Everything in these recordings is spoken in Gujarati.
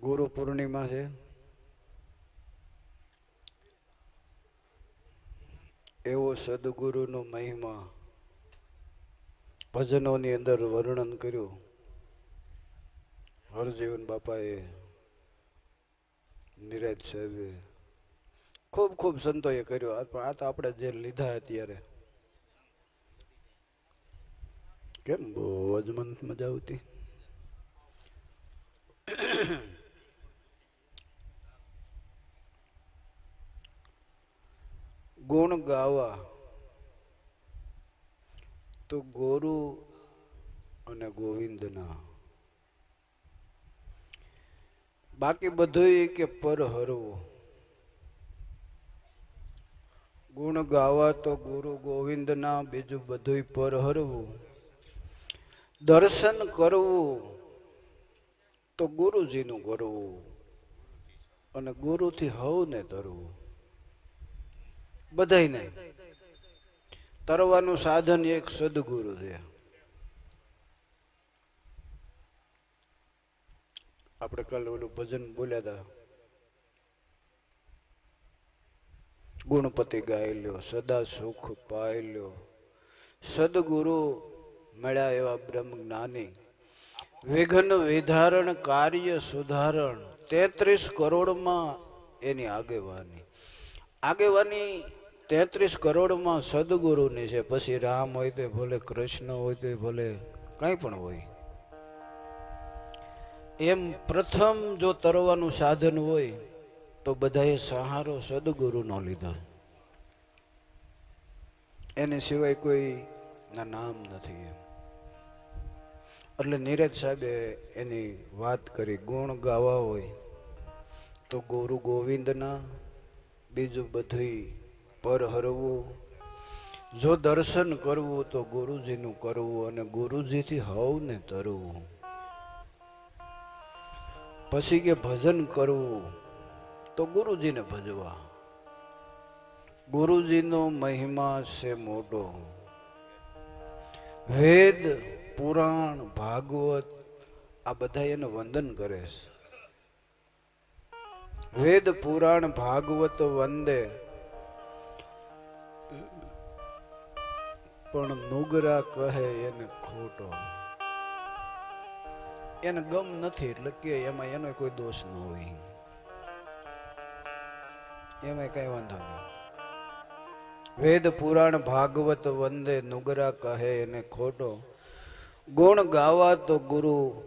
ગુરુ પૂર્ણિમા છે. એવો સદગુરુનો મહિમા ભજનોની અંદર વર્ણન કર્યું. હરજીવન બાપાએ, નિરાજ સાહેબે, ખૂબ ખૂબ સંતોએ કર્યો. આ તો આપણે જે લીધા અત્યારે. કેમ બહુ જ મન મજા આવતી? ગુણ ગાવા તો ગોરુ અને ગોવિંદના. બાકી બધું કે પર હરવું. ગુણ ગાવા તો ગુરુ ગોવિંદના, બીજું બધું પર હરવું. દર્શન કરવું તો ગુરુજીનું કરવું અને ગુરુથી હવને તરવું બધાયને તરવાનું સાધન એક સદગુરુ છે. આપણે કાલે ઓલું ભજન બોલ્યા હતા ગુણપતિ ગાઈ સદા સુખ પાઈ સદગુરુ મળ્યા એવા બ્રહ્મ જ્ઞાની. વિઘ્ન વિધારણ કાર્ય સુધારણ તેત્રીસ કરોડમાં એની આગેવાની. આગેવાની તેત્રીસ કરોડમાં સદગુરુની છે. પછી રામ હોય તે ભલે કૃષ્ણ હોય તે ભલે કંઈ પણ હોય. એમ પ્રથમ જો તરવાનું સાધન હોય, તો બધાએ સહારો સદગુરુનો લીધો. એની સિવાય કોઈ નામ નથી એમ. એટલે નીરજ સાહેબે એની વાત કરી, ગુણ ગાવા હોય, તો ગુરુ ગોવિંદના બીજું બધું પર હરવું. જો દર્શન કરવું તો ગુરુજીનું કરવું અને ગુરુજીથી હવને તરવું. પછી કે ભજન કરવું તો ગુરુજીને ભજવા. ગુરુજીનો મહિમા છે મોટો. વેદ, પુરાણ, ભાગવત આ બધા એને વંદન કરે છે. વેદ, પુરાણ, ભાગવત વંદે પણ નુગરા કહે એને ખોટો. એને ગમ નથી એટલે કે એમાં એનો કોઈ દોષ ન હોય. એમાં કઈ વાંધો નહીં. વેદ પુરાણ ભાગવત વંદે નુગરા કહે એને ખોટો. ગુણ ગાવા તો ગુરુ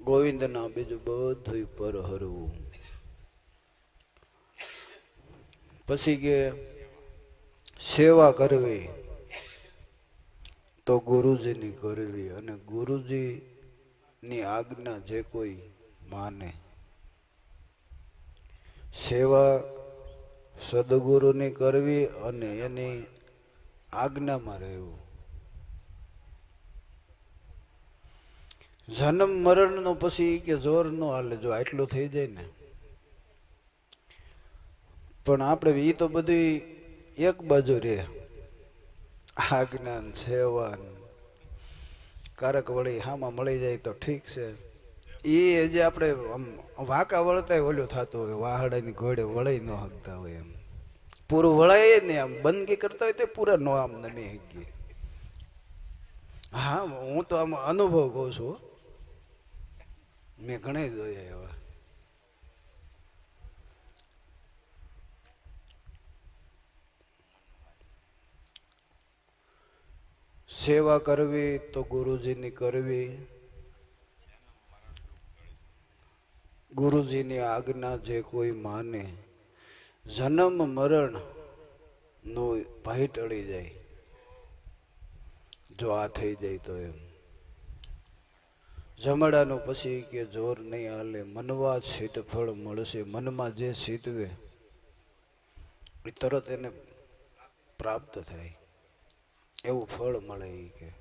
ગોવિંદના બીજું બધું પર હરવું પછી કે સેવા કરવી. તો ગુરુજીની કરવી અને ગુરુજીની આજ્ઞા જે કોઈ માને. સેવા સદગુરુની કરવી અને એની આજ્ઞામાં રહેવું. જન્મ મરણનો પછી કે જોર નો હાલે, જો આટલું થઈ જાય ને. પણ આપણે એ તો બધી એક બાજુ રે આજ્ઞા સેવન. કારક વળી હામાં મળી જાય તો ઠીક છે. એ જે આપણે આમ વાંકા વળતા ઓલું થતું હોય, વાહડાની ઘોડે વળી ન હકતા હોય એમ. પૂરું વળાય ને આમ, બંદગી કરતા હોય તો પૂરા નો આમ નમી હકીએ હા, હું તો આમ અનુભવ કહું છું. મેં ઘણા જોયા એવા. સેવા કરવી તો ગુરુજીની કરવી. ગુરુજીની આજ્ઞા જે કોઈ માને, જન્મ મરણ નો ભય ટળી જાય. જો આ થઈ જાય તો એમ. જમડાનું પછી કે જોર નહીં હાલે મનવા ફળ મળશે. મનમાં જે સીતવે એ તરત એને પ્રાપ્ત થાય. એવું ફળ મળે એ કે.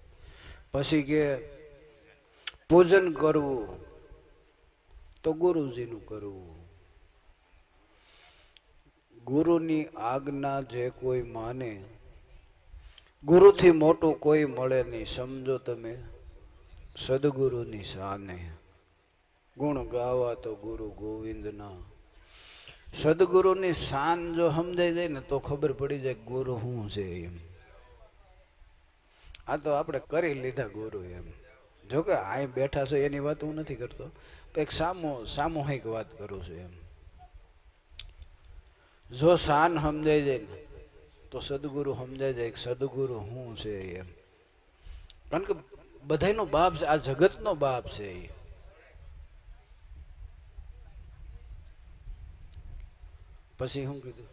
પછી કે પૂજન કરવું, તો ગુરુજીનું કરવું. ગુરુની આજ્ઞા જે કોઈ માને, ગુરુથી મોટું કોઈ મળે નહીં. સમજો તમે, સદગુરુની શાને ગુણ ગાવા તો ગુરુ ગોવિંદના. સદગુરુની શાન જો સમજાઈ જાય ને તો ખબર પડી જાય ગુરુ શું છે એમ. આ તો આપણે કરી લીધા ગુરુ એમ. જો કે અહીં બેઠા છે એની વાત હું નથી કરતો એક સામો, સામૂહિક વાત કરું છું એમ. જો શાન સમજાઈ જાય ને, તો સદગુરુ સમજાઈ જાય સદગુરુ શું છે એમ. કારણ કે બધાયનો બાપ છે, આ જગતનો બાપ છે એ. પછી શું કીધું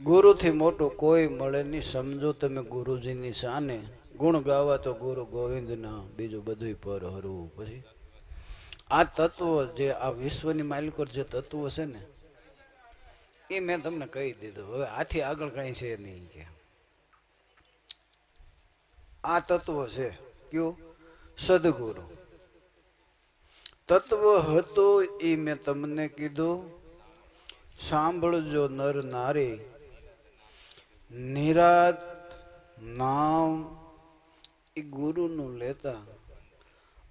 ગુરુથી મોટું કોઈ મળે નહીં. સમજો તમે ગુરુજીની સાને ગુણ ગાવા તો ગુરુ ગોવિંદના બીજું બધું પર હરવું. પછી આ તત્વ જે, આ વિશ્વની માલિકોર જે તત્વ છે ને, એ મેં તમને કહી દીધું. હવે આથી આગળ કઈ છે નહીં કે. આ તત્વ છે કયું? સદગુરુ. તત્વ હતું એ મેં તમને કીધું. સાંભળજો નર નારી. નિરાત નામ એ ગુરુનું લેતા.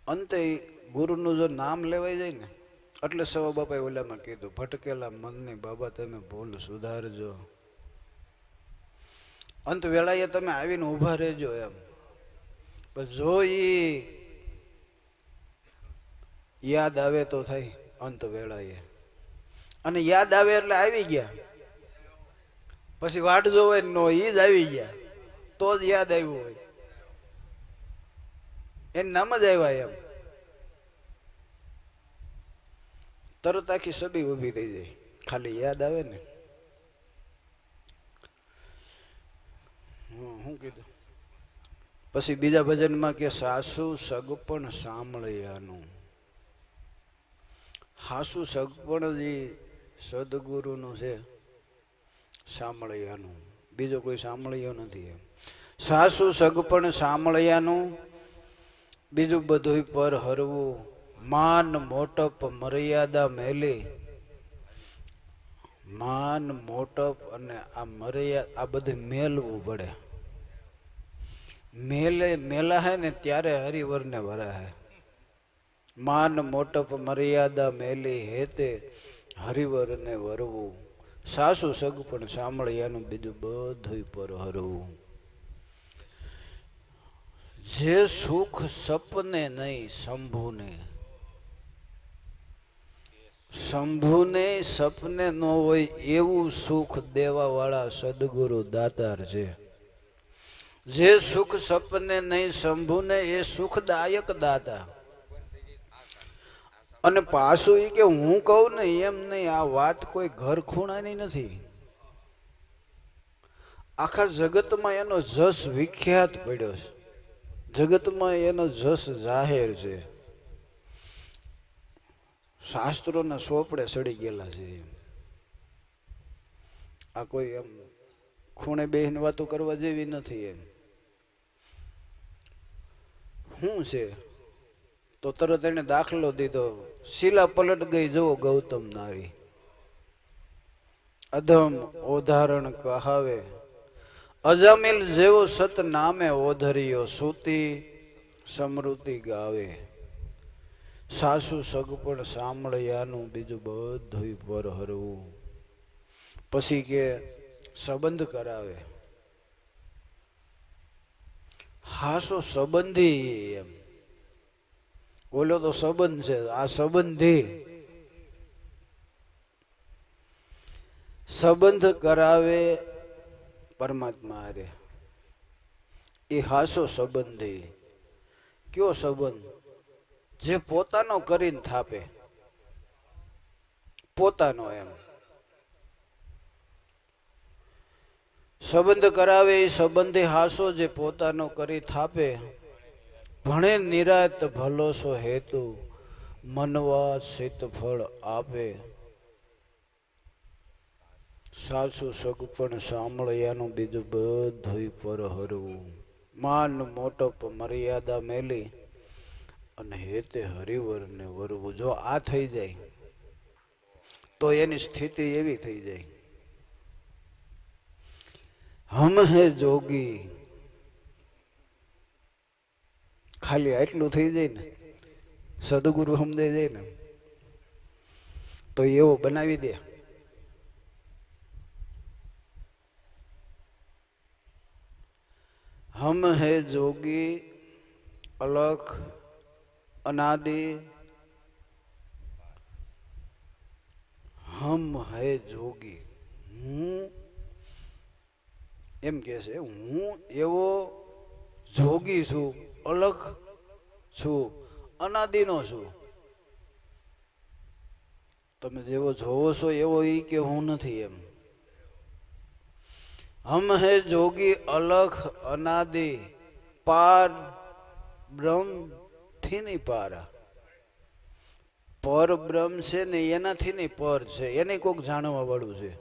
અંતે ગુરુનું જો નામ લેવાઈ જાય ને, એટલે સવા બાપાએ ઓલામાં કીધું, ભટકેલા મનની બાબા તમે ભૂલ સુધારજો. અંત વેળાએ તમે આવીને ઊભા રહેજો એમ. જો એ યાદ આવે તો થાય અંત વેળાએ. અને યાદ આવે એટલે આવી ગયા. પછી વાટ જોવે નો ઈ જ આવી ગયા. તો જ યાદ આવ્યું હોય. એને નામ જ આવ્યા એમ. તરત આખી સબી ઊભી થઈ જાય. ખાલી યાદ આવે ને. શું કીધું? પછી બીજા ભજનમાં કે સાસુ સગપણ સાંભળ્યાનું. સાસુ સગપણ જે સદગુરુનું છે. સાંભળ્યાનું. બીજો કોઈ સાંભળ્યો નથી એમ. સાસુ સગપણ સાંભળ્યાનું. બીજું બધું પર હરવું. માન મોટપ મર્યાદા મેલી. માન મોટપ અને આ મર્યાદા આ બધું મેલવું પડે. મેલે, મેલા હે ને ત્યારે હરિવરને વરા હે. માન મોટપ મર્યાદા મેલી હેતે હરિવરને વરવું. સાસુ સગ પણ સાંભળ્યાનું બીજું બધું પર હરવું જે સુખ સપને નહીં, શંભુને. શંભુને સપને ન હોય એવું સુખ દેવા વાળા સદગુરુ દાતાર છે. જે સુખ સપને નહીં, શંભુને એ સુખદાયક દાતા. અને પાછું એ કે હું કહું ને એમ નહીં, આ વાત કોઈ ઘર ખૂણાની નથી. આખા જગતમાં એનો જસ વિખ્યાત પડ્યો છે. જગતમાં એનો જસ જાહેર છે. શાસ્ત્રોના સોપડે સડી ગયેલા છે આ કોઈ એમ ખૂણે બેહીને વાતો કરવા જેવી નથી એમ. શું છે? તો તરત એને દાખલો દીધો. શીલા પલટ ગઈ, જુઓ ગૌતમ નારી. અધમ ઓધારણ કહાવે. અજામિલ જેવો સત નામે ઓધર્યો સૂતી સમૃદ્ધિ ગાવે. સાસુ સગપણ સાંભળ્યાનું બીજું બધું પર હરવું. પછી કે સંબંધ કરાવે. હાસો સંબંધી એમ. ઓલો તો સંબંધ છે. આ સંબંધી સંબંધ કરાવે પરમાત્મા હારે. એ હાસો સંબંધી. કયો સંબંધ? જે પોતાનો કરીને થાપે. પોતાનો એમ. સંબંધ કરાવે એ સંબંધી હાસો જે પોતાનો કરી થાપે. ભણે નિરાત ભલો સો હેતુ, મનવા સિત ફળ આપે. સાસુ સગપણ સાંભળ્યાનું બીજું બધું પર હરવું માન મોટપ મર્યાદા મેલી અને હેતે હરિવરને વરવું. જો આ થઈ જાય, તો એની સ્થિતિ એવી થઈ જાય. હમ હે જોગી ખાલી આટલું થઈ જાય ને સદગુરુ સમજાઈ જાય ને તો એવો બનાવી દે हम है जोगी अलख अनादि હમ હે જોગી હું એમ કે છે હું એવો જોગી છું અલગ છું, અનાદિનો છું. તમે જેવો જોવો છો એવો એ કે હું નથી એમ. હમ હે જોગી અલખ અનાદિ, પાર બ્રહ્મથી નહીં પારા. પર બ્રહ્મ છે ને એનાથી નહીં પર છે, એને કોક જાણવા વાળું છે.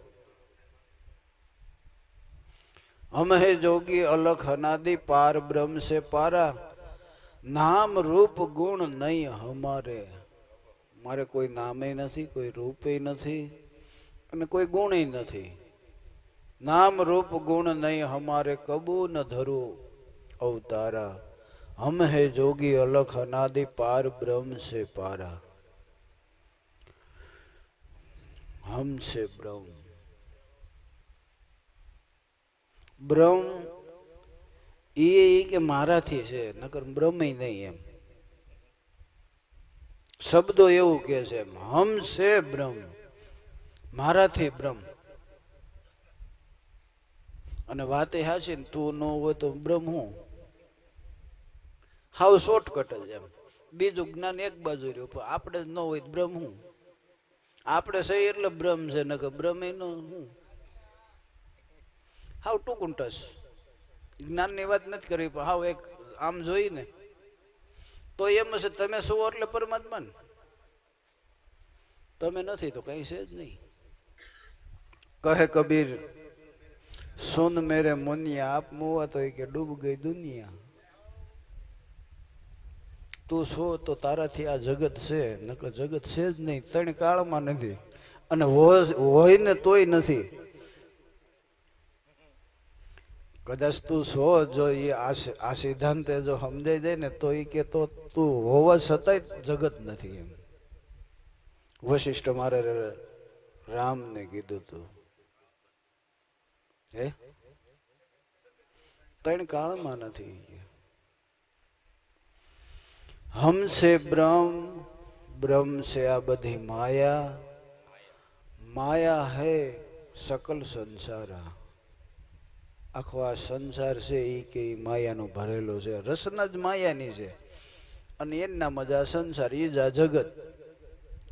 હમ હે જોગી અલખ અનાદિ, પાર બ્રહ્મ છે પારા. નામ રૂપ ગુણ નહીં હમારે મારે કોઈ નામે નથી કોઈ રૂપે નથી અને કોઈ ગુણે નથી નામ રૂપ ગુણ નહીં હમારે કબુ ન ધરું અવતારા હમ હે જોગી અલખ અનાદિ પાર બ્રહ્મ સે પારા હમ સે બ્રહ્મ બ્રહ્મ એ કે મારાથી છે, નકર બ્રહ્મ નહીં એમ. શબ્દો એવું કે છે, હમ છે બ્રહ્મ, મારાથી બ્રહ્મ. અને વાત એ હાચી ને, તું ન હોય તો બ્રહ્મ હું? હાવ શોર્ટકટ જ એમ. બીજું જ્ઞાન એક બાજુ રહ્યું, પણ આપણે જ ન હોય તો બ્રહ્મ હું? આપણે સહી એટલે બ્રહ્મ છે, નકર બ્રહ્મ એનો હું? હાવ ટૂંકું ટસ. જ્ઞાનની વાત નથી કરવી, પણ હાવ એક આમ જોઈને. તો એમ હશે, તમે શું એટલે પરમાત્મા તમે નથી, તો કઈ છે જ નહીં. કહે કબીર, સુન મેરે મુનિયા આપ મુવા તો કે ડૂબ ગઈ દુનિયા. તું છો તો તારાથી આ જગત છે, નકર જગત છે જ નહીં ત્રણ કાળમાં નથી. અને હોય ને તોય નથી. કદાચ તું છો જો એ આ સિદ્ધાંતે જો સમજાઈ જાય ને, તો એ કે તો તું હોવા છતાંય જગત નથી એમ. વશિષ્ઠ મારે રામને કીધું તું. હે? ત્રણ કાળમાં નથી હમ સે બ્રહ્મ બ્રહ્મ સે આ બધી માયા. માયા હે સકલ સંસારા. આખો આ સંસાર છે એ કે માયાનો ભરેલો છે. રસના જ માયાની છે. અને એના મજા સંસાર એ જ આ જગત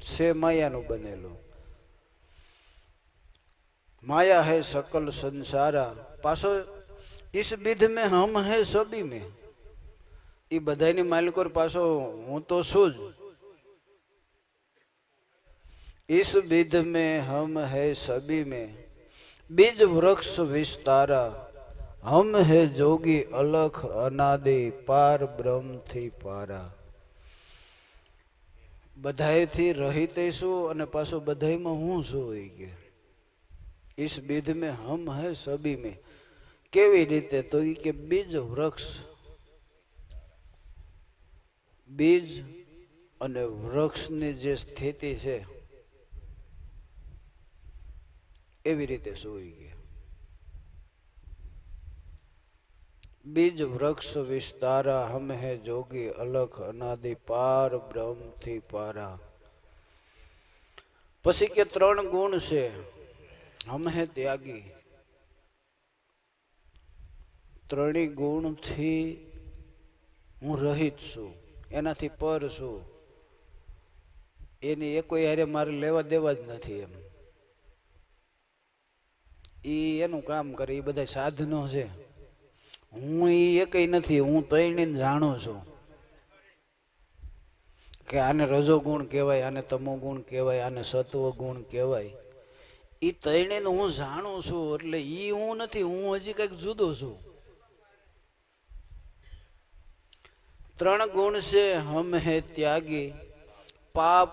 છે માયાનું બનેલું. માયા હે સકલ સંસારા. પાછો ઈસ બિધ મેં હમ હે સબી મેં. એ બધાની માલિકોર પાછો હું તો છું જ. ઈસ બિધ મેં હમ હે સબી મેં. બીજ વૃક્ષ વિસ્તારા. हम है जोगी अलख अनादि पार બ્રહ્મ થી પારા બધાયથી રહિત શું અને પાછો બધાયમાં હું છું એ કે इस विध में हम है सभी में કેવી રીતે તો ઈ કે બીજ વૃક્ષ બીજ અને વૃક્ષની જે સ્થિતિ છે એવી રીતે સુઈ ગયા બીજ વૃક્ષ વિસ્તારા હમ હે જોગી અલખ અનાદિ પાર બ્રહ્મથી પારા. પછી કે ત્રણ ગુણ છે, હમ હે ત્યાગી. ત્રણેય ગુણથી હું રહિત છું, એનાથી પર છું. એની એકો હારે મારે લેવા દેવા જ નથી એમ. એ એનું કામ કરે એ બધા સાધનો છે. હું એ એકય નથી, હું તૈણીને જાણું છું કે આને રજો ગુણ કહેવાય, આને તમો ગુણ કહેવાય, આને સત્વ ગુણ કહેવાય. એ તૈણીને હું જાણું છું, એટલે એ હું નથી, હું હજી કંઈક જુદો છું. ત્રણ ગુણ છે હમ હે ત્યાગી, પાપ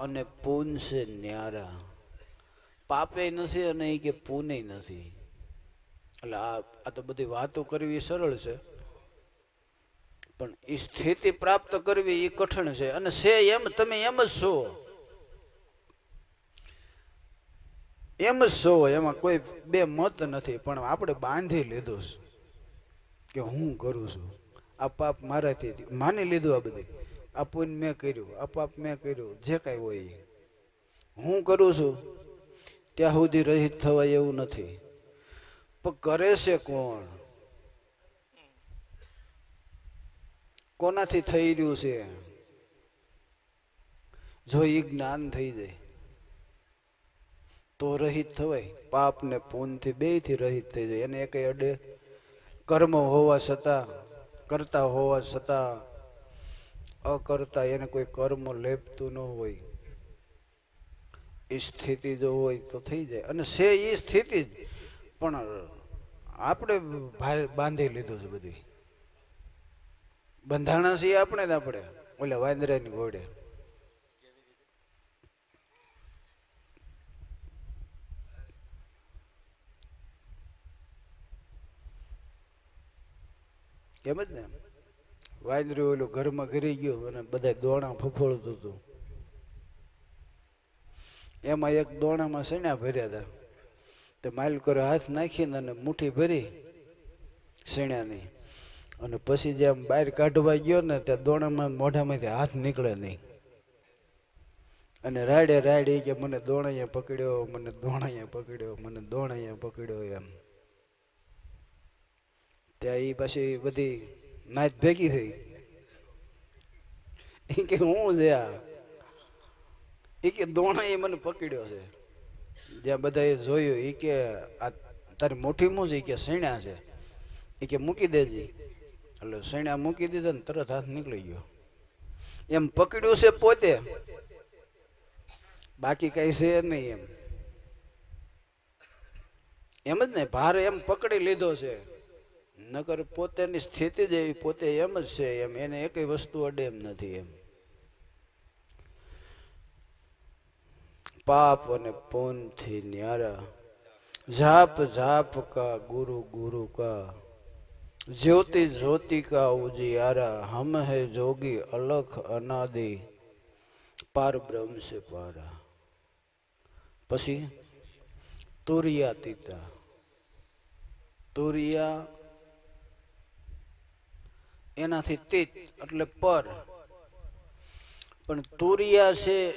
અને પૂન છે ન્યારા. પાપે નથી અને એ કે પૂને નથી. એટલે આ તો બધી વાતો કરવી સરળ છે. પણ એ સ્થિતિ પ્રાપ્ત કરવી એ કઠણ છે. અને છે એમ, તમે એમ જ છો. એમ જ છો, એમાં કોઈ બે મત નથી. પણ આપણે બાંધી લીધું છે કે હું કરું છું. આ પાપ મારાથી માની લીધું આ બધી. આ પુણ્ય મેં કર્યું આ પાપ મેં કર્યું, જે કાંઈ હોય. હું કરું છું, ત્યાં સુધી રહિત થવાય એવું નથી. પણ કરે છે કોણ? કોનાથી થઈ રહ્યું છે? જો એ જ્ઞાન થઈ જાય, તો રહિત થવાય. પાપ ને પુણ્યથી બેથી રહિત થઈ જાય. એને એક અડે કર્મ હોવા છતાં, કરતા હોવા છતાં, અકર્તા, એને કોઈ કર્મ લેપતું ન હોય. એ સ્થિતિ જો હોય તો થઈ જાય. અને છે એ સ્થિતિ જ. પણ આપણે બાંધી લીધું છે બધી બંધાણા છીએ આપણે જ આપણે. ઓલા વાંદરાની ઘોડે કેમ જ ને? વાંદરું ઓલું ઘરમાં ઘરી ગયું અને બધા દોણા ફફોળતું હતું. એમાં એક દોણામાં સણ્યા ભર્યા હતા. તે માલિકોરે હાથ નાખીને અને મુઠ્ઠી ભરી સણ્યાની અને પછી જેમ બહાર કાઢવા ગયો ને ત્યાં દોણામાં મોઢામાંથી હાથ નીકળે નહીં. અને રાડે રાડે કે મને દોણાએ પકડ્યો, મને દોણાએ પકડ્યો, મને દોણાએ પકડ્યો એમ. ત્યાં એ પછી બધી નાચ ભેગી થઈ. એ કે હું છે આ? એ કે દોણાએ મને પકડ્યો છે. જ્યાં બધાએ જોયું એ કે આ તારી મોટી મૂજ કે સૈણા છે એ કે મૂકી દેજે. એટલે સૈણા મૂકી દીધા ને તરત હાથ નીકળી ગયો. એમ પકડ્યું છે પોતે. બાકી કઈ છે નહીં એમ. એમ જ ને, ભાર એમ પકડી લીધો છે. નકર પોતેની સ્થિતિ જ એવી, પોતે એમ જ છે એમ. એને એકય વસ્તુ અડે એમ નથી એમ. પાપ અને થી ન્યારા. જાપ જાપ કા ગુરુ ગુરુ કા. જ્યોતિ જ્યોતિ કા ઉજિયારા. હમ હે જોગી અલખ અનાદિ. પાર બ્રહ્મ સે પારા. પછી તુરિયા તીતા. તુરિયા એનાથી તીત એટલે પર. પણ તુરિયા છે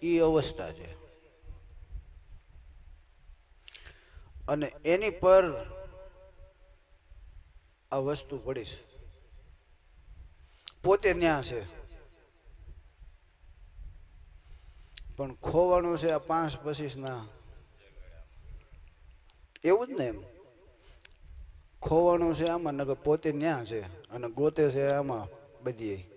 એ અવસ્થા છે. અને એની પર આ વસ્તુ પડી છે. પોતે ત્યાં છે. પણ ખોવાનું છે આ પાંચ પચીસ ના. એવું જ ને એમ. ખોવાનું છે આમાં, નકર પોતે ન્યા છે અને ગોતે છે આમાં બધી.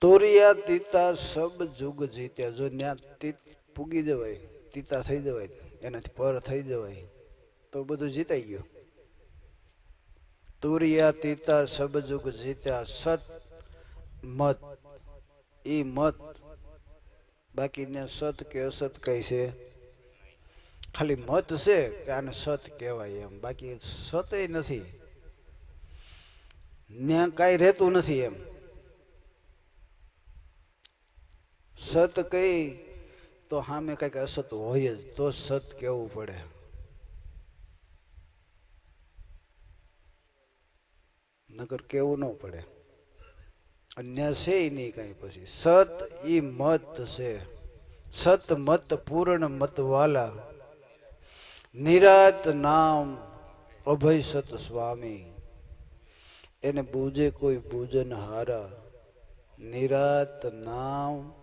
તોરિયા તીતા સબ જુગ જીત્યા. જો ન્યા તીત પૂગી જવાય. તીતા થઈ જવાય, એનાથી પર થઈ જવાય, તો બધું જીતાઈ ગયું. તુરિયા તીતા સબ જુગ જીત્યા સત મત. એ મત બાકી સત કે અસત કઈ છે? ખાલી મત છે કે આને સત કહેવાય એમ. બાકી સત નથી. ત્યાં કાંઈ રહેતું નથી એમ. સત કઈ તો સામે કંઈક અસત હોય જ, તો સત કેવું પડે? નગર કેવું ન પડે. અન્ય છે નહીં કાંઈ પછી. સત એ મત છે. સત મત પૂર્ણ મત વાલા. નિરાત નામ અભય સત સ્વામી. એને બૂજે કોઈ પૂજન હારા. નિરાત નામ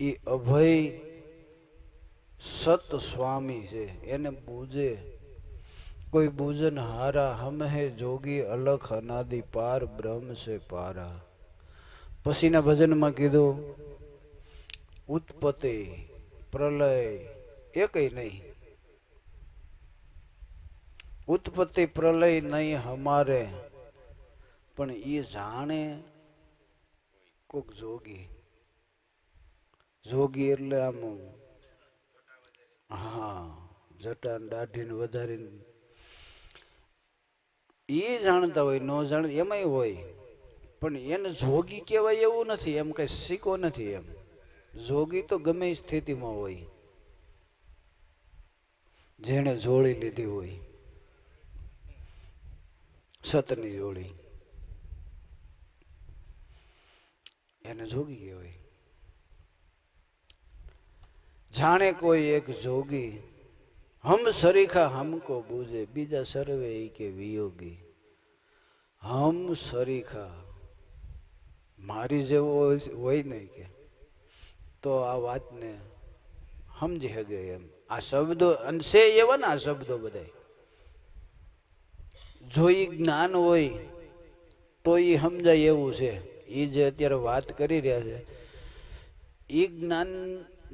ઈ અભય સત સ્વામી છે. એને પૂજે કોઈ પૂજન હારા હમહે જોગી અલખ અનાદિ પાર બ્રહ્મ છે પારા. પછીના ભજનમાં કીધું, ઉત્પત્તિ, પ્રલય એકય નહીં. ઉત્પત્તિ, પ્રલય નહીં હમારે, પણ એ જાણે કોક જોગી. જોગી એટલે આમ હા, જટાન દાઢીને વધારીને. એ જાણતા હોય, ન જાણ એમાંય હોય. પણ એને જોગી કહેવાય એવું નથી, એમ કઈ શીખો નથી એમ. જોગી તો ગમે સ્થિતિમાં હોય. જેણે જોડી લીધી હોય. સતની જોડી. એને જોગી કહેવાય. જાણે કોઈ એક જોગી, હમ સરીખા હમકો બુજે, બીજા સર્વે કે વિયોગી. હમ સરીખા, મારી જેવો હોય- નહીં કે. તો આ વાતને સમજી શકે એમ. આ શબ્દો છે એવા ને આ શબ્દો બધા જો એ જ્ઞાન હોય, તો એ સમજાય એવું છે. એ જે અત્યારે વાત કરી રહ્યા છે એ જ્ઞાન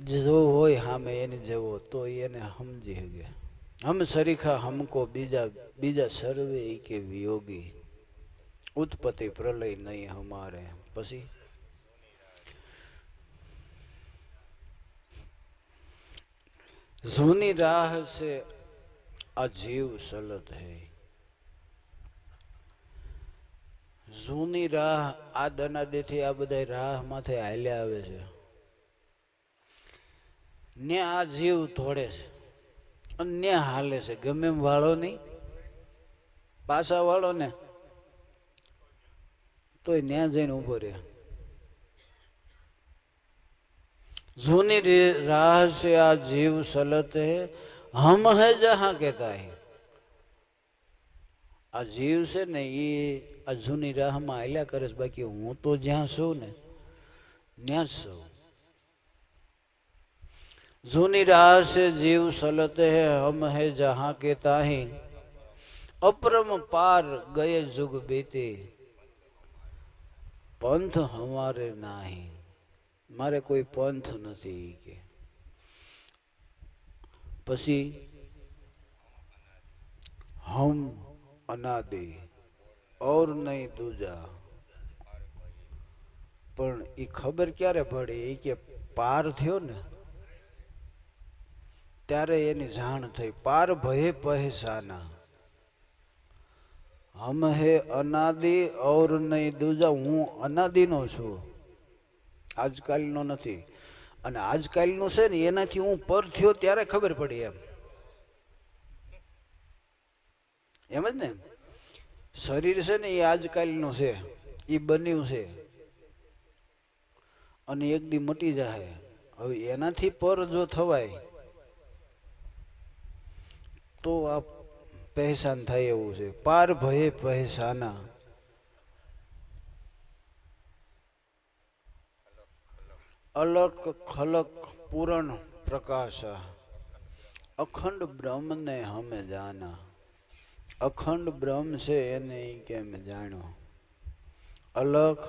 જો હોય સામે એની જેવો તો એને સમજી શકે હમ સરીખા હમકો બીજા બીજા સર્વે કે વિયોગી. ઉત્પત્તિ પ્રલય નહીં હમારે. પછી? જૂની રાહ છે, આ જીવ સલત હૈ. જૂની રાહ, આ દનાદેથી આ બધા રાહ માથે હાલ્યા આવે છે. ને આ જીવ ધોડે છે. અને ને હાલે છે. ગમે એમ વાળો નહીં. પાછા વાળો ને તોય ત્યાં જઈને ઊભો રહે. જૂની રાહ છે આ જીવ સલત. હે હમ હે જહા કહેતા હે. આ જીવ છે ને એ આ જૂની રાહમાં હાલ્યા કરે છે. બાકી હું તો જ્યાં છું ને ત્યાં જ છું जूनी राह से जीव सलत है हम है जहाँ के ताही अपरम पार गए जुग बीते पंथ हमारे नाही મારે કોઈ પંથ નથી ઈ કે પછી હમ અનાદિ ઓર નહીં દૂજા પણ એ ખબર ક્યારે પડે એ કે પાર થયો ને ત્યારે એની જાણ થઈ. પાર ભયે પહેસાના. હમ હે અનાદિ ઔર નહીં દૂજા. હું અનાદિનો છું. આજકાલનો નથી. અને આજકાલનું છે ને, એનાથી હું પર થયો ત્યારે ખબર પડી એમ. એમ જ ને? શરીર છે ને એ આજકાલનું છે. એ બન્યું છે. અને એક દી મટી જાય હવે એનાથી પર જો થવાય તો આ પહેચાન થાય એવું છે. પાર ભયે પહેચાના અલક ખલક પૂરણ પ્રકાશ. અખંડ બ્રહ્મને હમે જાના. અખંડ બ્રહ્મ છે એને કેમ જાણો અલખ